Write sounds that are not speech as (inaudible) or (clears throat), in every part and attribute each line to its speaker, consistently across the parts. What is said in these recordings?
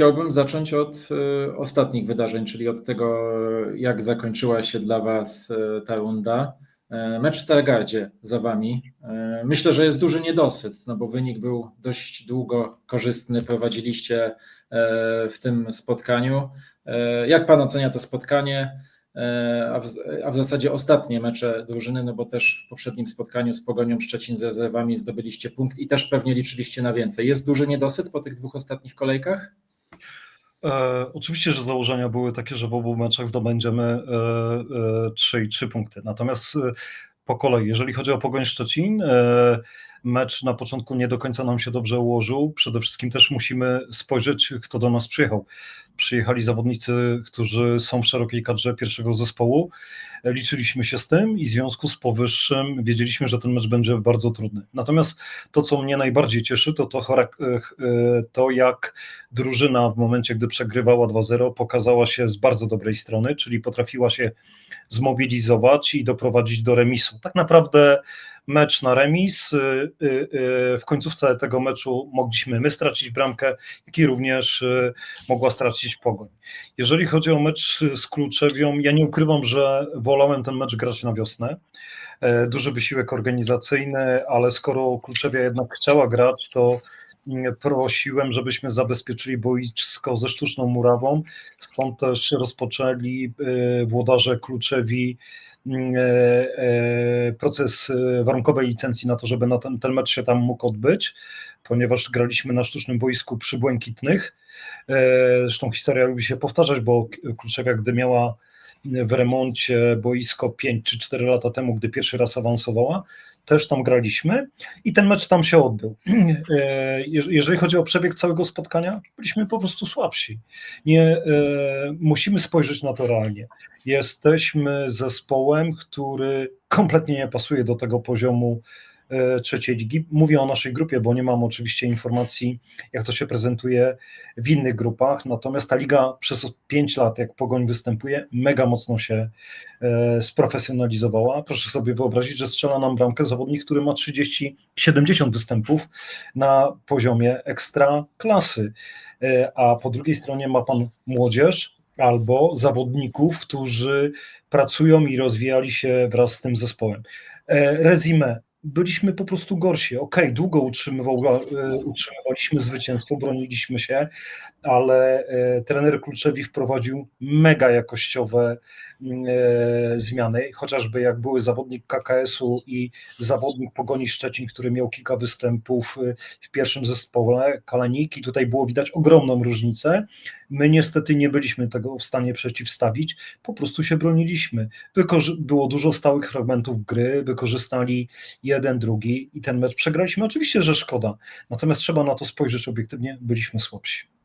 Speaker 1: chciałbym zacząć od y, ostatnich wydarzeń, czyli od tego, jak zakończyła się dla Was y, ta runda. Y, mecz w Stargardzie za Wami. Myślę, że jest duży niedosyt, no bo wynik był dość długo korzystny, prowadziliście w tym spotkaniu. Jak Pan ocenia to spotkanie? E, a w, a w zasadzie ostatnie mecze drużyny, no bo też w poprzednim spotkaniu z Pogonią Szczecin z rezerwami zdobyliście punkt i też pewnie liczyliście na więcej. Jest duży niedosyt po tych dwóch ostatnich kolejkach?
Speaker 2: E, oczywiście, że założenia były takie, że w obu meczach zdobędziemy e, e, 3 i 3 punkty. Natomiast e, po kolei, jeżeli chodzi o Pogoń Szczecin, e, mecz na początku nie do końca nam się dobrze ułożył. Przede wszystkim też musimy spojrzeć, kto do nas przyjechał. Przyjechali zawodnicy, którzy są w szerokiej kadrze pierwszego zespołu. Liczyliśmy się z tym i w związku z powyższym wiedzieliśmy, że ten mecz będzie bardzo trudny. Natomiast to, co mnie najbardziej cieszy, to to, charak- e, to jak drużyna w momencie, gdy przegrywała 2-0, pokazała się z bardzo dobrej strony, czyli potrafiła się zmobilizować i doprowadzić do remisu. Tak naprawdę mecz na remis. y, y, y, W końcówce tego meczu mogliśmy my stracić bramkę, jak i również mogła stracić Pogoń. Jeżeli chodzi o mecz z Kluczewią, ja nie ukrywam, że wolałem ten mecz grać na wiosnę. E, Duży wysiłek organizacyjny, ale skoro Kluczewia jednak chciała grać, to mm, prosiłem, żebyśmy zabezpieczyli boisko ze sztuczną murawą. Stąd też rozpoczęli włodarze Kluczewi proces e, warunkowej licencji na to, żeby na ten, ten mecz się tam mógł odbyć, ponieważ graliśmy na sztucznym boisku przy Błękitnych. E, Zresztą historia lubi się powtarzać, bo Kluczewia, gdy miała w remoncie boisko 5 czy 4 lata temu, gdy pierwszy raz awansowała, też tam graliśmy i ten mecz tam się odbył. (clears throat) E, jeż- Jeżeli chodzi o przebieg całego spotkania, byliśmy po prostu słabsi. Nie, e, musimy spojrzeć na to realnie. Jesteśmy zespołem, który kompletnie nie pasuje do tego poziomu trzeciej ligi. Mówię o naszej grupie, bo nie mam oczywiście informacji, jak to się prezentuje w innych grupach. Natomiast ta liga przez 5 lat, jak Pogoń występuje, mega mocno się e, sprofesjonalizowała. Proszę sobie wyobrazić, że strzela nam bramkę zawodnik, który ma 30-70 występów na poziomie ekstra klasy. E, A po drugiej stronie ma pan młodzież albo zawodników, którzy pracują i rozwijali się wraz z tym zespołem. E, Rezime. Byliśmy po prostu gorsi. Okej, długo utrzymywał, e, utrzymywaliśmy zwycięstwo, broniliśmy się, ale e, trener Kluczewi wprowadził mega jakościowe mm, e, zmiany, chociażby jak były zawodnik KKS-u i zawodnik Pogoni Szczecin, który miał kilka występów e, w pierwszym zespole, Kalanik i tutaj było widać ogromną różnicę. My niestety nie byliśmy tego w stanie przeciwstawić, po prostu się broniliśmy. Było dużo stałych fragmentów gry, wykorzystali jeden, drugi i ten mecz przegraliśmy. Oczywiście, że szkoda, natomiast trzeba na to spojrzeć obiektywnie, byliśmy słabsi.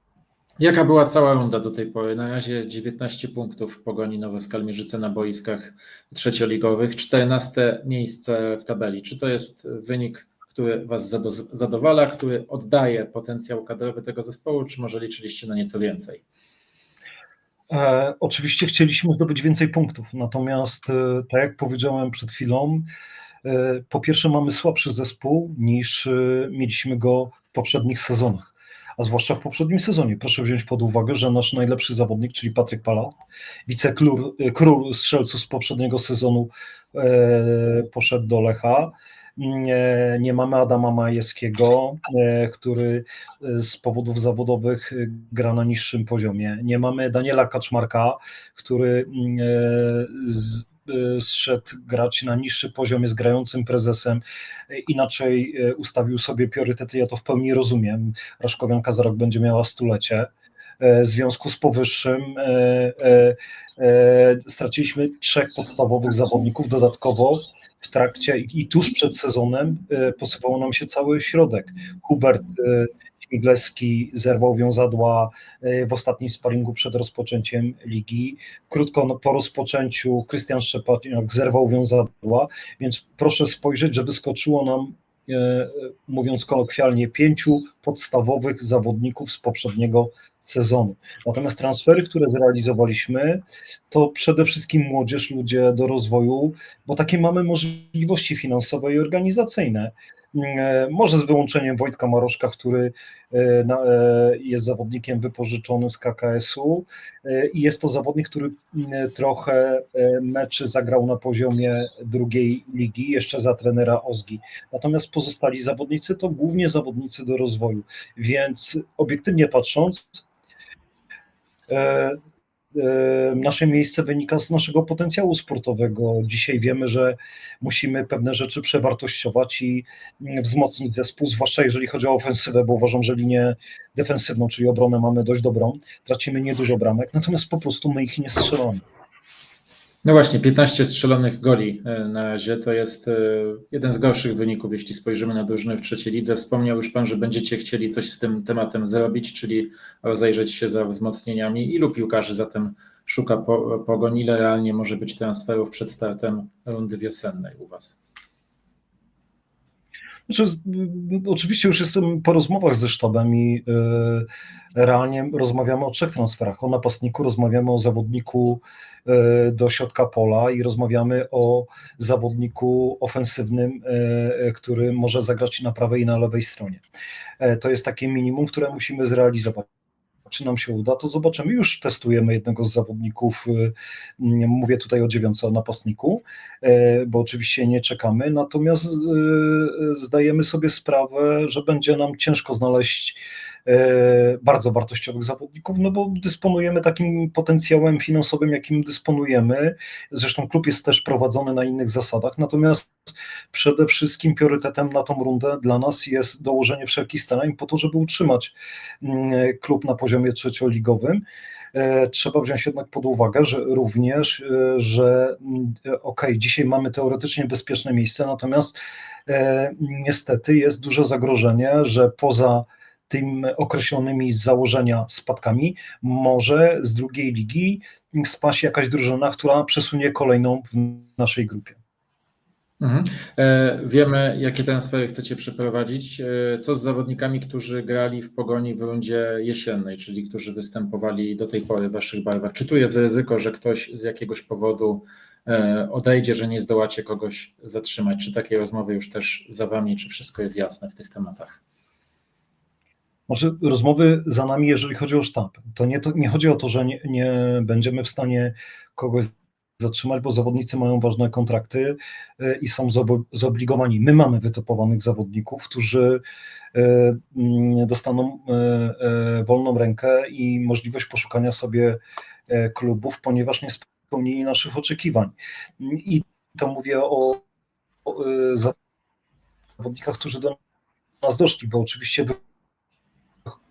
Speaker 1: Jaka była cała runda do tej pory? Na razie 19 punktów Pogoni Nowe Skalmierzyce na boiskach trzecioligowych, 14 miejsce w tabeli. Czy to jest wynik, który Was zado- zadowala, który oddaje potencjał kadrowy tego zespołu, czy może liczyliście na nieco więcej?
Speaker 2: E, oczywiście chcieliśmy zdobyć więcej punktów, natomiast e, tak jak powiedziałem przed chwilą, e, po pierwsze mamy słabszy zespół niż e, mieliśmy go w poprzednich sezonach, a zwłaszcza w poprzednim sezonie. Proszę wziąć pod uwagę, że nasz najlepszy zawodnik, czyli Patryk Palat, wicekról e, król strzelców z poprzedniego sezonu, e, poszedł do Lecha. Nie, nie mamy Adama Majewskiego, e, który e, z powodów zawodowych e, gra na niższym poziomie. Nie mamy Daniela Kaczmarka, który mm, e, z, zszedł grać na niższy poziom, jest grającym prezesem, e, inaczej e, ustawił sobie priorytety, ja to w pełni rozumiem. Raszkowianka za rok będzie miała stulecie. W związku z powyższym straciliśmy trzech podstawowych zawodników dodatkowo w trakcie i tuż przed sezonem e, posypał nam się cały środek. Hubert Śmigleski zerwał wiązadła e, w ostatnim sparingu przed rozpoczęciem ligi. Krótko no, po rozpoczęciu Krystian Szczepaniak zerwał wiązadła, więc proszę spojrzeć, że wyskoczyło nam, e, mówiąc kolokwialnie, pięciu podstawowych zawodników z poprzedniego sezonu. Natomiast transfery, które zrealizowaliśmy, to przede wszystkim młodzież, ludzie do rozwoju, bo takie mamy możliwości finansowe i organizacyjne. E, może z wyłączeniem Wojtka Maroszka, który e, e, jest zawodnikiem wypożyczonym z KKS-u i jest to zawodnik, który m, trochę meczy zagrał na poziomie drugiej ligi, jeszcze za trenera Ozgi. Natomiast pozostali zawodnicy to głównie zawodnicy do rozwoju, więc obiektywnie patrząc, nasze miejsce wynika z naszego potencjału sportowego. Dzisiaj wiemy, że musimy pewne rzeczy przewartościować i mm, wzmocnić zespół, zwłaszcza jeżeli chodzi o ofensywę, bo uważam, że linię defensywną, czyli obronę mamy dość dobrą. Tracimy niedużo bramek, natomiast po prostu my ich nie strzelamy.
Speaker 1: No właśnie, 15 strzelonych goli e, na razie to jest e, jeden z gorszych wyników, jeśli spojrzymy na drużyny w trzeciej lidze. Wspomniał już Pan, że będziecie chcieli coś z tym tematem zrobić, czyli rozejrzeć się za wzmocnieniami. Ilu piłkarzy zatem szuka po, Pogoń? Ile realnie może być transferów przed startem rundy wiosennej u Was?
Speaker 2: Znaczy, oczywiście już jestem po rozmowach ze sztabem i e, realnie rozmawiamy o trzech transferach. O napastniku, rozmawiamy o zawodniku e, do środka pola i rozmawiamy o zawodniku ofensywnym, e, który może zagrać na prawej i na lewej stronie. To jest takie minimum, które musimy zrealizować. Czy nam się uda, to zobaczymy. Już testujemy jednego z zawodników. e, Mówię tutaj o dziewiątce, o napastniku e, bo oczywiście nie czekamy, natomiast e, zdajemy sobie sprawę, że będzie nam ciężko znaleźć bardzo wartościowych zawodników, no bo dysponujemy takim potencjałem finansowym, jakim dysponujemy. Zresztą klub jest też prowadzony na innych zasadach, natomiast przede wszystkim priorytetem na tą rundę dla nas jest dołożenie wszelkich starań po to, żeby utrzymać mm, klub na poziomie trzecioligowym. E, Trzeba wziąć jednak pod uwagę, że również, e, że mm, e, okej, dzisiaj mamy teoretycznie bezpieczne miejsce, natomiast e, niestety jest duże zagrożenie, że poza tym określonymi z założenia spadkami może z drugiej ligi spaść jakaś drużyna, która przesunie kolejną w naszej grupie.
Speaker 1: Mhm. E, Wiemy, jakie transfery chcecie przeprowadzić. E, Co z zawodnikami, którzy grali w pogoni w rundzie jesiennej, czyli którzy występowali do tej pory w waszych barwach? Czy tu jest ryzyko, że ktoś z jakiegoś powodu e, odejdzie, że nie zdołacie kogoś zatrzymać? Czy takie rozmowy już też za wami, czy wszystko jest jasne w tych tematach?
Speaker 2: Może rozmowy za nami, jeżeli chodzi o sztab. To nie, to nie chodzi o to, że nie, nie będziemy w stanie kogoś zatrzymać, bo zawodnicy mają ważne kontrakty e, i są zobligowani. My mamy wytypowanych zawodników, którzy e, mm, dostaną e, wolną rękę i możliwość poszukania sobie klubów, ponieważ nie spełnili naszych oczekiwań. I to mówię o, zawodnikach, którzy do nas doszli, bo oczywiście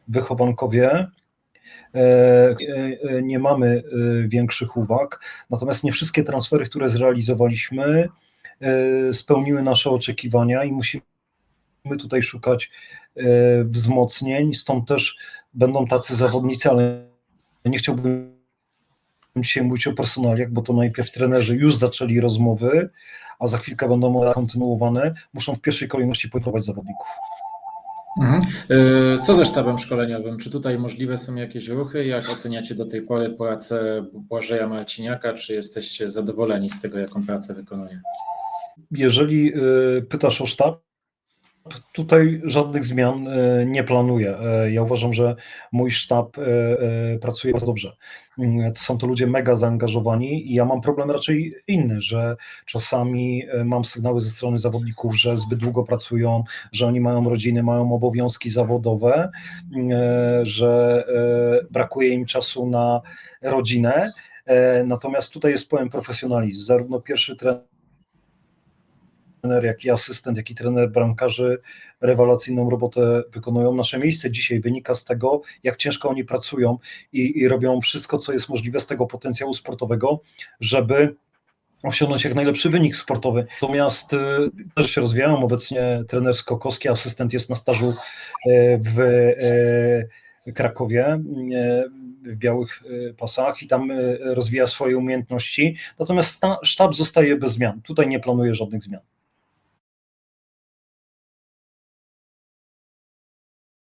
Speaker 2: wychowankowie e, e, nie mamy e, większych uwag, natomiast nie wszystkie transfery, które zrealizowaliśmy, spełniły nasze oczekiwania i musimy tutaj szukać wzmocnień, stąd też będą tacy zawodnicy, ale nie chciałbym dzisiaj mówić o personaliach, bo to najpierw trenerzy już zaczęli rozmowy, a za chwilkę będą kontynuowane, muszą w pierwszej kolejności poprowadzić zawodników.
Speaker 1: Mhm. E, Co ze sztabem szkoleniowym? Czy tutaj możliwe są jakieś ruchy? Jak oceniacie do tej pory pracę Błażeja Marciniaka? Czy jesteście zadowoleni z tego, jaką pracę wykonuje?
Speaker 2: Jeżeli y, pytasz o sztab, tutaj żadnych zmian y, nie planuję. Y, Ja uważam, że mój sztab y, pracuje bardzo dobrze. To są to ludzie mega zaangażowani i ja mam problem raczej inny, że czasami mam sygnały ze strony zawodników, że zbyt długo pracują, że oni mają rodziny, mają obowiązki zawodowe, y, że brakuje im czasu na rodzinę. Natomiast tutaj jest pełen profesjonalizm. Zarówno pierwszy trener, jak i asystent, jak i trener bramkarzy rewelacyjną robotę wykonują. Nasze miejsce dzisiaj wynika z tego, jak ciężko oni pracują i, i robią wszystko, co jest możliwe z tego potencjału sportowego, żeby osiągnąć jak najlepszy wynik sportowy. Natomiast y, też się rozwijają. Obecnie trener Skokowski, asystent jest na stażu y, w y, Krakowie w białych pasach i tam rozwija swoje umiejętności. Natomiast sztab zostaje bez zmian. Tutaj nie planuję żadnych zmian.